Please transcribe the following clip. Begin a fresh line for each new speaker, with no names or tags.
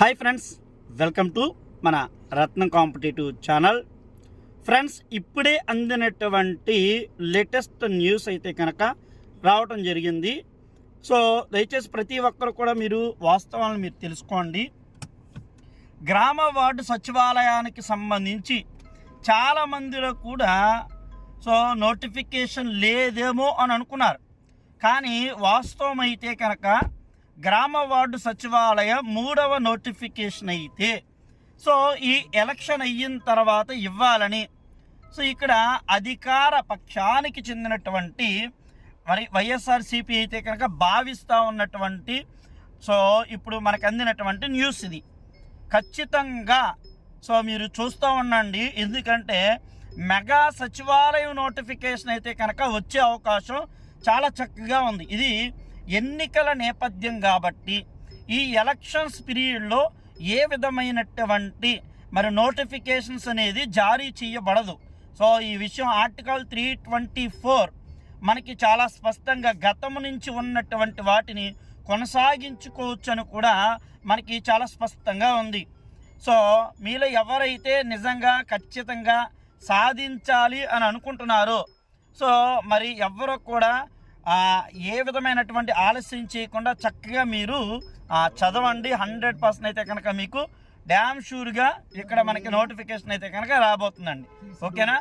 Hi friends welcome to మన రత్నం competitive channel friends ఇప్పుడే అందినటువంటి latest news అయితే కనుక రావటం జరిగింది. సో దయచేసి ప్రతి ఒక్కరు కూడా మీరు వాస్తవాలను మీరు తెలుసుకోండి. గ్రామ వార్డు సచివాలయానికి సంబంధించి చాలా మందిలో కూడా సో నోటిఫికేషన్ లేదేమో అని అనుకున్నారు. కానీ వాస్తవం అయితే కనుక గ్రామ వార్డు సచివాలయ మూడవ నోటిఫికేషన్ అయితే. సో ఈ ఎలక్షన్ అయిన తర్వాత ఇవ్వాలని. సో ఇక్కడ అధికార పక్షానికి చెందినటువంటి మరి వైఎస్ఆర్సీపీ అయితే కనుక భావిస్తూ ఉన్నటువంటి సో ఇప్పుడు మనకు అందినటువంటి న్యూస్ ఇది. ఖచ్చితంగా సో మీరు చూస్తూ ఉండండి. ఎందుకంటే మెగా సచివాలయం నోటిఫికేషన్ అయితే కనుక వచ్చే అవకాశం చాలా చక్కగా ఉంది. ఇది ఎన్నికల నేపథ్యం కాబట్టి ఈ ఎలక్షన్స్ పీరియడ్లో ఏ విధమైనటువంటి మరి నోటిఫికేషన్స్ అనేది జారీ చేయబడదు. సో ఈ విషయం ఆర్టికల్ త్రీ ట్వంటీ ఫోర్ మనకి చాలా స్పష్టంగా గతం నుంచి ఉన్నటువంటి వాటిని కొనసాగించుకోవచ్చు అని కూడా మనకి చాలా స్పష్టంగా ఉంది. సో మీలో ఎవరైతే నిజంగా ఖచ్చితంగా సాధించాలి అని అనుకుంటున్నారో సో మరి ఎవరు కూడా ఏ విధమైనటువంటి ఆలస్యం చేయకుండా చక్కగా మీరు చదవండి. హండ్రెడ్ పర్సెంట్ అయితే కనుక మీకు డ్యామ్ షూర్గా ఇక్కడ మనకి నోటిఫికేషన్ అయితే కనుక రాబోతుందండి. ఓకేనా?